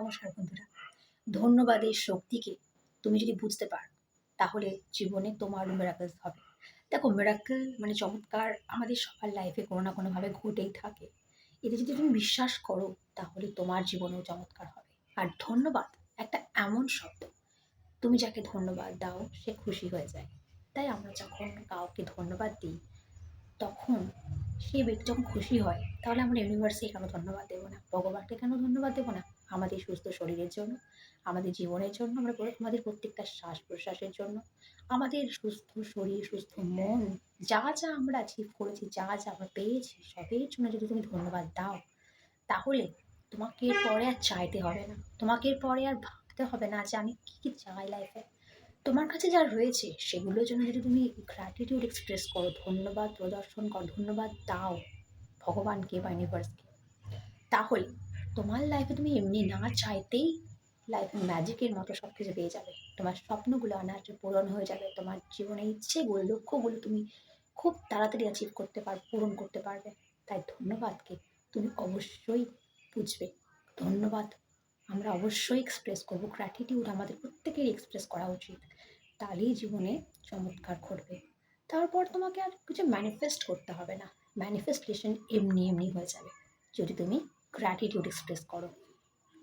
নমস্কার বন্ধুরা। ধন্যবাদের শক্তিকে তুমি যদি বুঝতে পারো, তাহলে জীবনে তোমারও মেরাকেলস হবে। দেখো মেরাকেল মানে চমৎকার আমাদের সবার লাইফে কোনো না কোনোভাবে ঘটেই থাকে। এতে যদি তুমি বিশ্বাস করো, তাহলে তোমার জীবনেও চমৎকার হবে। আর ধন্যবাদ একটা এমন শব্দ, তুমি যাকে ধন্যবাদ দাও, সে খুশি হয়ে যায়। তাই আমরা যখন কাউকে ধন্যবাদ দিই, তখন সেই ব্যক্তি যখন খুশি হয়, তাহলে আমরা ইউনিভার্সে কেন ধন্যবাদ দেবো না? ভগবানকে কেন ধন্যবাদ দেবো না? আমাদের সুস্থ শরীরের জন্য, আমাদের জীবনের জন্য, আমরা আমাদের প্রত্যেকটা শ্বাস প্রশ্বাসের জন্য, আমাদের সুস্থ শরীর, সুস্থ মন, যা যা আমরা অ্যাচিভ করেছি, যা যা আমরা পেয়েছি, সবের জন্য যদি তুমি ধন্যবাদ দাও, তাহলে তোমাকে এর পরে আর চাইতে হবে না। তোমাকে এর পরে আর ভাবতে হবে না যে আমি কী কী চাই লাইফে তোমার কাছে যা রয়েছে, সেগুলোর জন্য যদি তুমি গ্র্যাটিটিউড এক্সপ্রেস করো, ধন্যবাদ প্রদর্শন করো, ধন্যবাদ দাও ভগবানকে বা ইউনিভার্সকে তাহলে তোমার লাইফে তুমি এমনি না চাইতেই লাইফে ম্যাজিকের মতো সব কিছু পেয়ে যাবে। তোমার স্বপ্নগুলো অনার্য পূরণ হয়ে যাবে। তোমার জীবনের ইচ্ছেগুলো লক্ষ্যগুলো তুমি খুব তাড়াতাড়ি অ্যাচিভ করতে পার পূরণ করতে পারবে। তাই ধন্যবাদকে তুমি অবশ্যই বুঝবে। ধন্যবাদ। আমরা অবশ্যই এক্সপ্রেস করব। গ্র্যাটিটিউড আমাদের প্রত্যেকেরই এক্সপ্রেস করা উচিত। তাহলেই জীবনে চমৎকার ঘটবে। তারপর তোমাকে আর কিছু ম্যানিফেস্ট করতে হবে না। ম্যানিফেস্টেশন এমনি এমনি হয়ে যাবে। যদি তুমি গ্র্যাটিটিউড এক্সপ্রেস করো।